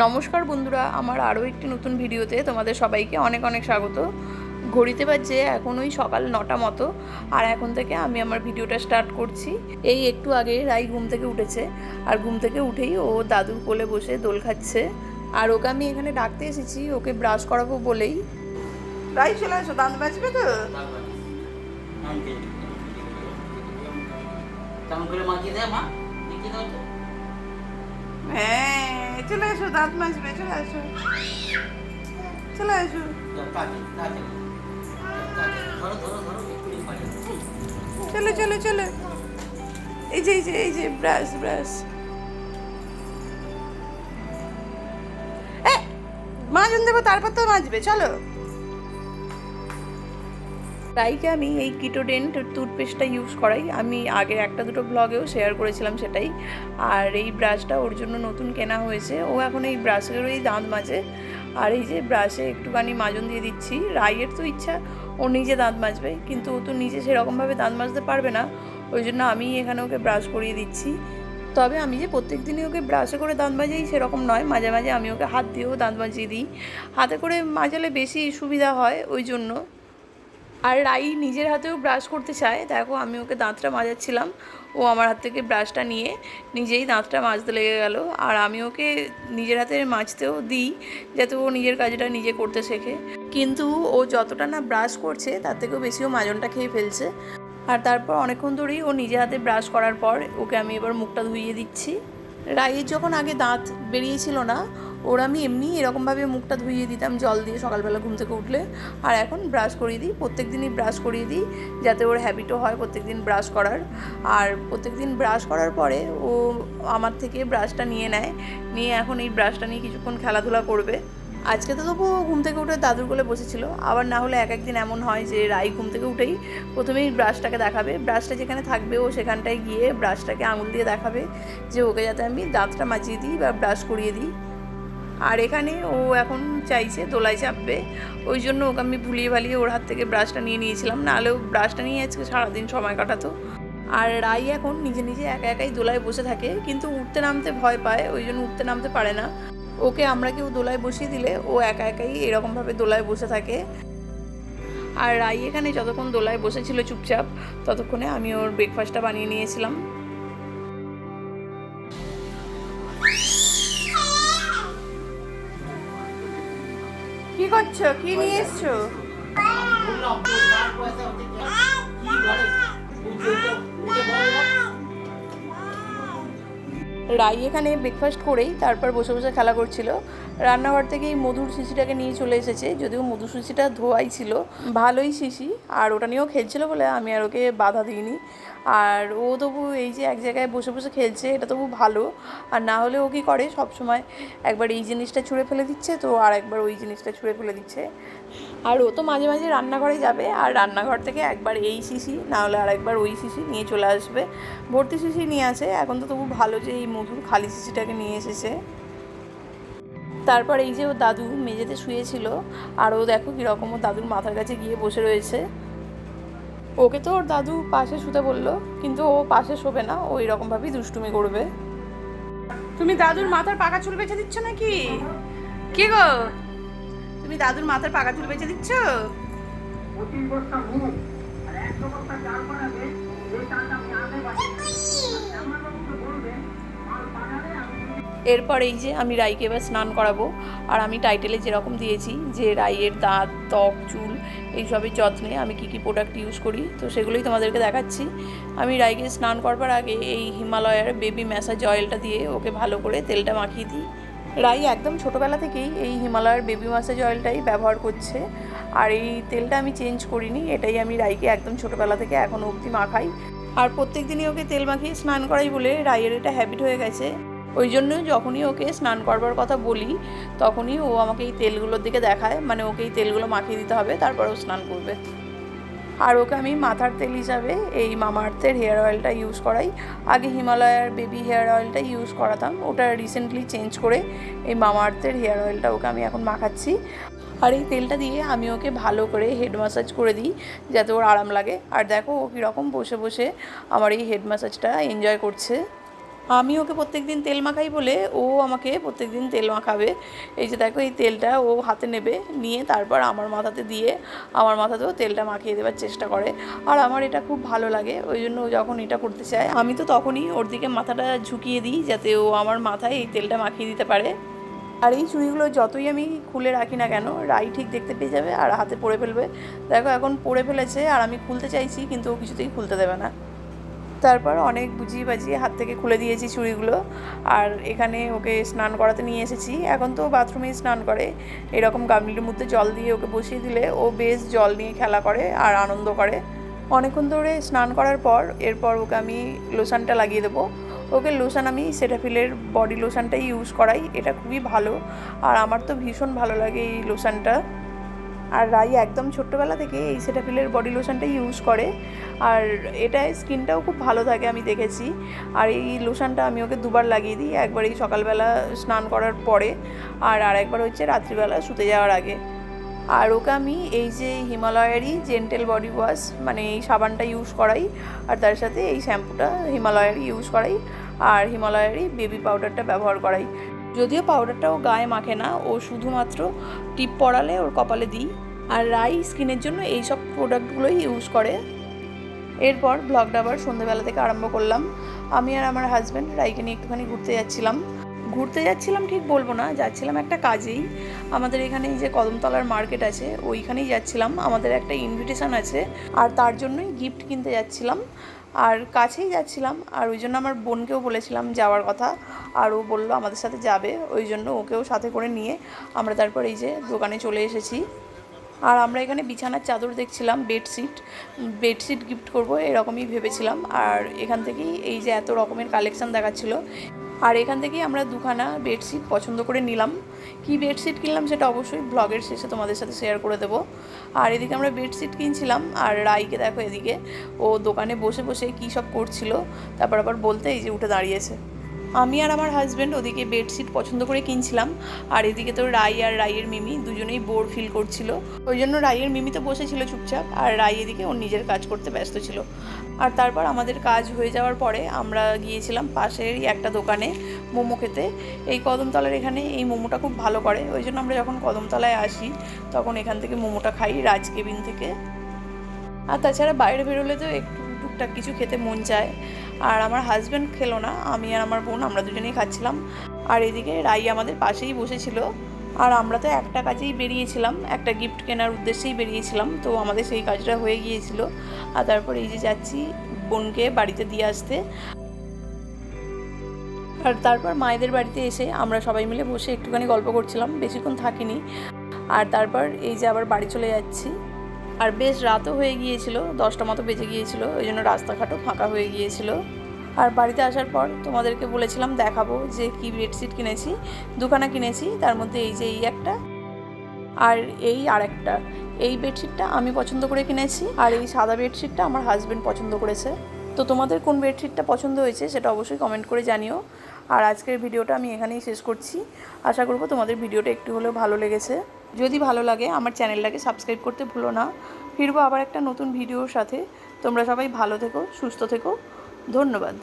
নমস্কার বন্ধুরা, আমার আরও একটি নতুন ভিডিওতে তোমাদের সবাইকে অনেক অনেক স্বাগত। ঘড়িতে বাজছে এখন ওই সকাল নটা মতো, আর এখন থেকে আমি আমার ভিডিওটা স্টার্ট করছি। এই একটু আগে রাই ঘুম থেকে উঠেছে, আর ঘুম থেকে উঠেই ও দাদুর কোলে বসে দোল খাচ্ছে। আর ওকে আমি এখানে ডাকতে এসেছি, ওকে ব্রাশ করাবো বলেই। রাই, চলে আসো দাঁত বাজবে তো? মা হ্যাঁ চলে আসো দাঁত মাজবে, চলে আসো চলে দাও। চলো চলো চলো। এই যে এই যে এই যে, ব্রাশ ব্রাশ। মাজন দেবো তারপর তো মাজবে, চলো। রাইকে আমি এই কিটোডেন্ট টুথপেস্টটা ইউজ করাই? আমি আগে একটা দুটো ব্লগেও শেয়ার করেছিলাম সেটাই। আর এই ব্রাশটা ওর জন্য নতুন কেনা হয়েছে। ও এখন এই ব্রাশেরই দাঁত মাজে। আর এই যে ব্রাশে একটুখানি মাজন দিয়ে দিচ্ছি। রাইয়ের তো ইচ্ছা, ও নিজে দাঁত মাজবে। কিন্তু ও তো নিজে সেরকমভাবে দাঁত মাজতে পারবে না। ওই জন্য আমি এখানে ওকে ব্রাশ করিয়ে দিচ্ছি। তবে আমি যে প্রত্যেক দিনই ওকে ব্রাশে করে দাঁত মাজাই সেরকম নয়। মাঝে মাঝে আমি ওকে হাত দিয়েও দাঁত মাজিয়ে দিই। হাতে করে মাজালে বেশি সুবিধা হয় ওই জন্য। আর রাই নিজের হাতেও ব্রাশ করতে চায়। দেখো, আমি ওকে দাঁতটা মাজাচ্ছিলাম। ও আমার হাত থেকে ব্রাশটা নিয়ে নিজেই দাঁতটা মাজতে লেগে গেল। আর আমি ওকে নিজের হাতে মাজতেও দিই, যাতে ও নিজের কাজটা নিজে করতে শেখে। কিন্তু ও যতটা না ব্রাশ করছে, তার থেকেও বেশি ও মাজনটা খেয়ে ফেলছে। আর তারপর অনেকক্ষণ ধরেই ও নিজে হাতে ব্রাশ করার পর ওকে আমি এবার মুখটা ধুইয়ে দিচ্ছি। রাইয়ের যখন আগে দাঁত বেরিয়েছিল না ওর আমি এমনি এরকমভাবে মুখটা ধুইয়ে দিতাম, জল দিয়ে সকালবেলা ঘুম থেকে উঠলে। আর এখন ব্রাশ করিয়ে দিই প্রত্যেক দিনই ব্রাশ করিয়ে দিই যাতে ওর হ্যাবিটও হয় প্রত্যেক দিন ব্রাশ করার। আর প্রত্যেক দিন ব্রাশ করার পরে ও আমার থেকে ব্রাশটা নিয়ে নেয়, নিয়ে এখন এই ব্রাশটা নিয়ে কিছুক্ষণ খেলাধুলা করবে। আজকে তো তবু ঘুম থেকে উঠে দাদুর কোলে বসেছিল, আবার না হলে এক একদিন এমন হয় যে রাই ঘুম থেকে উঠেই প্রথমেই ব্রাশটাকে দেখাবে। ব্রাশটা যেখানে থাকবে ও সেখানটায় গিয়ে ব্রাশটাকে আঙুল দিয়ে দেখাবে যে ওকে যাতে আমি দাঁতটা মাজিয়ে দিই বা ব্রাশ করিয়ে দিই। আর এখানে ও এখন চাইছে দোলায় চাপবে। ওই জন্য ওকে আমি ভুলিয়ে ভালিয়ে ওর হাত থেকে ব্রাশটা নিয়ে নিয়েছিলাম। নাহলেও ব্রাশটা নিয়ে আজকে সারাদিন সময় কাটাতো। আর রাই এখন নিজে নিজে একা একাই দোলায় বসে থাকে, কিন্তু উঠতে নামতে ভয় পায়, ওই জন্য উঠতে নামতে পারে না। ওকে আমরা কেউ দোলায় বসিয়ে দিলে ও একা একাই এরকমভাবে দোলায় বসে থাকে। আর রাই এখানে যতক্ষণ দোলায় বসেছিল চুপচাপ, ততক্ষণে আমি ওর ব্রেকফাস্টটা বানিয়ে নিয়েছিলাম। করছ? কি নিয়ে এসছো? কি? রাই এখানে ব্রেকফাস্ট করেই তারপর বসে বসে খেলা করছিল। রান্নাঘর থেকে এই মধুর শিশিটাকে নিয়ে চলে এসেছে, যদিও মধুর শিশিটা ধোয়াই ছিল। ভালোই শিশি, আর ওটা নিয়েও খেলছিল বলে আমি আর ওকে বাধা দিইনি। আর ও তবু এই যে এক জায়গায় বসে বসে খেলছে, এটা তবু ভালো। আর না হলে ও কী করে? সব সময় একবার এই জিনিসটা ছুঁড়ে ফেলে দিচ্ছে, তো আর একবার ওই জিনিসটা ছুঁড়ে ফেলে দিচ্ছে। আর ও তো মাঝে মাঝে রান্নাঘরে যাবে, আর রান্নাঘর থেকে একবার এই শিশি, নাহলে আর একবার ওই শিশি নিয়ে চলে আসবে। ভর্তি শিশি নিয়ে আসে এখন তো তবু ভালো যে এই মধুর খালি শিশিটাকে নিয়ে এসেছে। তারপর এই যে ও দাদু মেঝেতে শুয়েছিল, আর ও দেখো কীরকম ও দাদুর মাথার কাছে গিয়ে বসে রয়েছে। ওকে তো ওর দাদু পাশে শুতে বলল, কিন্তু ও পাশে শোবে না, ও এরকমভাবেই দুষ্টুমি করবে। তুমি দাদুর মাথার পাকা চুল বেঁচে দিচ্ছ নাকি? কি গো? তুমি দাদুর মাথার পাকা চুল বেঁচে দিচ্ছ? এরপর এই যে আমি রাইকে এবার স্নান করাবো আর আমি টাইটেলে যেরকম দিয়েছি যে রাইয়ের দাঁত ত্বক চুল এইসবের যত্নে আমি কি কি প্রোডাক্ট ইউজ করি তো সেগুলোই তোমাদেরকে দেখাচ্ছি। আমি রাইকে স্নান করবার আগে এই হিমালয়ার বেবি ম্যাসাজ অয়েলটা দিয়ে ওকে ভালো করে তেলটা মাখিয়ে দিই। রাই একদম ছোটোবেলা থেকেই এই হিমালয়ার বেবি ম্যাসাজ অয়েলটাই ব্যবহার করছে। আর এই তেলটা আমি চেঞ্জ করিনি, এটাই আমি রাইকে একদম ছোটোবেলা থেকে এখনও অবধি মাখাই। আর প্রত্যেক দিনই ওকে তেল মাখিয়ে স্নান করাই বলে রাইয়ের এটা হ্যাবিট হয়ে গেছে। ওই জন্য যখনই ওকে স্নান করবার কথা বলি, তখনই ও আমাকে এই তেলগুলোর দিকে দেখায় মানে ওকে এই তেলগুলো মাখিয়ে দিতে হবে, তারপর ও স্নান করবে। আর ওকে আমি মাথার তেল হিসাবে এই মামাআর্থের হেয়ার অয়েলটা ইউজ করাই। আগে হিমালয়ার বেবি হেয়ার অয়েলটা ইউজ করাতাম, ওটা রিসেন্টলি চেঞ্জ করে এই মামাআর্থের হেয়ার অয়েলটা ওকে আমি এখন মাখাচ্ছি। আর এই তেলটা দিয়ে আমি ওকে ভালো করে হেড ম্যাসাজ করে দিই, যাতে ওর আরাম লাগে। আর দেখো ও কীরকম বসে বসে আমার এই হেড ম্যাসাজটা এনজয় করছে। আমি ওকে প্রত্যেক দিন তেল মাখাই বলে ও আমাকে প্রত্যেক দিন তেল মাখাবে। এই যে দেখো, এই তেলটা ও হাতে নেবে, নিয়ে তারপর আমার মাথাতে দিয়ে আমার মাথাতেও তেলটা মাখিয়ে দেওয়ার চেষ্টা করে। আর আমার এটা খুব ভালো লাগে, ওই জন্য ও যখন এটা করতে চায়, আমি তো তখনই ওর দিকে মাথাটা ঝুঁকিয়ে দিই যাতে ও আমার মাথায় এই তেলটা মাখিয়ে দিতে পারে। আর এই চুড়িগুলো যতই আমি খুলে রাখি না কেন, রাই ঠিক দেখতে পেয়ে যাবে আর হাতে পরে ফেলবে। দেখো, এখন পরে ফেলেছে আর আমি খুলতে চাইছি, কিন্তু ও কিছুতেই খুলতে দেবে না। তারপর অনেক বুঝিয়ে বাজিয়ে হাত থেকে খুলে দিয়েছি চুড়িগুলো। আর এখানে ওকে স্নান করাতে নিয়ে এসেছি। এখন তো বাথরুমেই স্নান করে। এরকম গামলির মধ্যে জল দিয়ে ওকে বসিয়ে দিলে ও বেশ জল নিয়ে খেলা করে আর আনন্দ করে। অনেকক্ষণ ধরে স্নান করার পর এরপর ওকে আমি লোশনটা লাগিয়ে দেবো। ওকে লোশন আমি সেটাফিলের বডি লোশনটাই ইউজ করাই। এটা খুবই ভালো। আর আমার তো ভীষণ ভালো লাগে এই লোশনটা। আর রাই একদম ছোট্টবেলা থেকে এই সেটাফিলের বডি লোশনটাই ইউজ করে। আর এটায় স্কিনটাও খুব ভালো থাকে আমি দেখেছি। আর এই লোশনটা আমি ওকে দুবার লাগিয়ে দিই, একবার এই সকালবেলা স্নান করার পরে আর আরেকবার হচ্ছে রাত্রিবেলা শুতে যাওয়ার আগে। আর ওকে আমি এই যে হিমালয়েরই জেন্টেল বডি ওয়াশ মানে এই সাবানটা ইউজ করাই, আর তার সাথে এই শ্যাম্পুটা হিমালয়েরই ইউজ করাই, আর হিমালয়েরই বেবি পাউডারটা ব্যবহার করাই। যদিও গায়ে মাখে না, ও শুধুমাত্র টিপ পড়ালে ওর কপালে দিই। আর রাই স্কিনের জন্য এই সব প্রোডাক্টগুলোই ইউজ করে। এরপর ব্লগটা আবার সন্ধ্যেবেলা থেকে আরম্ভ করলাম। আমি আর আমার হাজব্যান্ড রাইকে নিয়ে একটুখানি ঘুরতে যাচ্ছিলাম। ঘুরতে যাচ্ছিলাম ঠিক বলব না, যাচ্ছিলাম একটা কাজেই। আমাদের এখানে যে কদমতলার মার্কেট আছে, ওইখানেই যাচ্ছিলাম। আমাদের একটা ইনভিটেশন আছে, আর তার জন্যই গিফট কিনতে যাচ্ছিলাম। আর কাছেই যাচ্ছিলাম, আর ওই জন্য আমার বোনকেও বলেছিলাম যাওয়ার কথা। আর ও বলল আমাদের সাথে যাবে, ওই জন্য ওকেও সাথে করে নিয়ে আমরা তারপর এই যে দোকানে চলে এসেছি। আর আমরা এখানে বিছানার চাদর দেখছিলাম, বেডশিট বেডশিট গিফট করব এরকমই ভেবেছিলাম। আর এখান থেকেই এই যে এত রকমের কালেকশান দেখাচ্ছিল। আর এখান থেকেই আমরা দুখানা বেডশিট পছন্দ করে নিলাম। কি বেডশিট কিনলাম সেটা অবশ্যই ব্লগের শেষে তোমাদের সাথে শেয়ার করে দেবো। আর এদিকে আমরা বেডশিট কিনছিলাম, আর রাইকে দেখো এদিকে, ও দোকানে বসে বসে কী সব করছিল, তারপর আবার বলতে এই যে উঠে দাঁড়িয়েছে। আমি আর আমার হাজব্যান্ড ওদিকে বেডশিট পছন্দ করে কিনছিলাম, আর এদিকে তো রাই আর রাইয়ের মিমি দুজনেই বোর ফিল করছিল। ওই জন্য রাইয়ের মিমি তো বসেছিল চুপচাপ, আর রাই এদিকে ওর নিজের কাজ করতে ব্যস্ত ছিল। আর তারপর আমাদের কাজ হয়ে যাওয়ার পরে আমরা গিয়েছিলাম পাশেরই একটা দোকানে মোমো খেতে। এই কদমতলার এখানে এই মোমোটা খুব ভালো করে, ওই জন্য আমরা যখন কদমতলায় আসি, তখন এখান থেকে মোমোটা খাই রাজ কেবিন থেকে। আর তাছাড়া বাইরে বেরোলে তো একটু টুকটাক কিছু খেতে মন চায়। আর আমার হাজব্যান্ড খেলো না, আমি আর আমার বোন আমরা দুজনেই খাচ্ছিলাম। আর এদিকে রাই আমাদের পাশেই বসেছিল। আর আমরা তো একটা কাজেই বেরিয়েছিলাম, একটা গিফট কেনার উদ্দেশ্যেই বেরিয়েছিলাম। তো আমাদের সেই কাজটা হয়ে গিয়েছিল। আর তারপর এই যে যাচ্ছি বোনকে বাড়িতে দিয়ে আসতে। আর তারপর মায়েদের বাড়িতে এসে আমরা সবাই মিলে বসে একটুখানি গল্প করছিলাম, বেশিক্ষণ থাকিনি। আর তারপর এই যে আবার বাড়ি চলে যাচ্ছি। আর বেশ রাতও হয়ে গিয়েছিল, দশটা মতো বেজে গিয়েছিল, ওই জন্য রাস্তাঘাটও ফাঁকা হয়ে গিয়েছিল। আর বাড়িতে আসার পর তোমাদেরকে বলেছিলাম দেখাবো যে কি বেডশিট কিনেছি, দুখানা কিনেছি, তার মধ্যে এই যে এই একটা আর এই আরেকটা। এই বেডশিটটা আমি পছন্দ করে কিনেছি আর এই সাদা বেডশিটটা আমার হাজব্যান্ড পছন্দ করেছে। তো তোমাদের কোন বেডশিটটা পছন্দ হয়েছে সেটা অবশ্যই কমেন্ট করে জানিও। আর আজকের ভিডিওটা আমি এখানেই শেষ করছি। আশা করব তোমাদের ভিডিওটা একটু হলেও ভালো লেগেছে। যদি ভালো লাগে আমার চ্যানেলটাকে সাবস্ক্রাইব করতে ভুলো না। ফিরবো আবার একটা নতুন ভিডিওর সাথে। তোমরা সবাই ভালো থেকো, সুস্থ থেকো। ধন্যবাদ।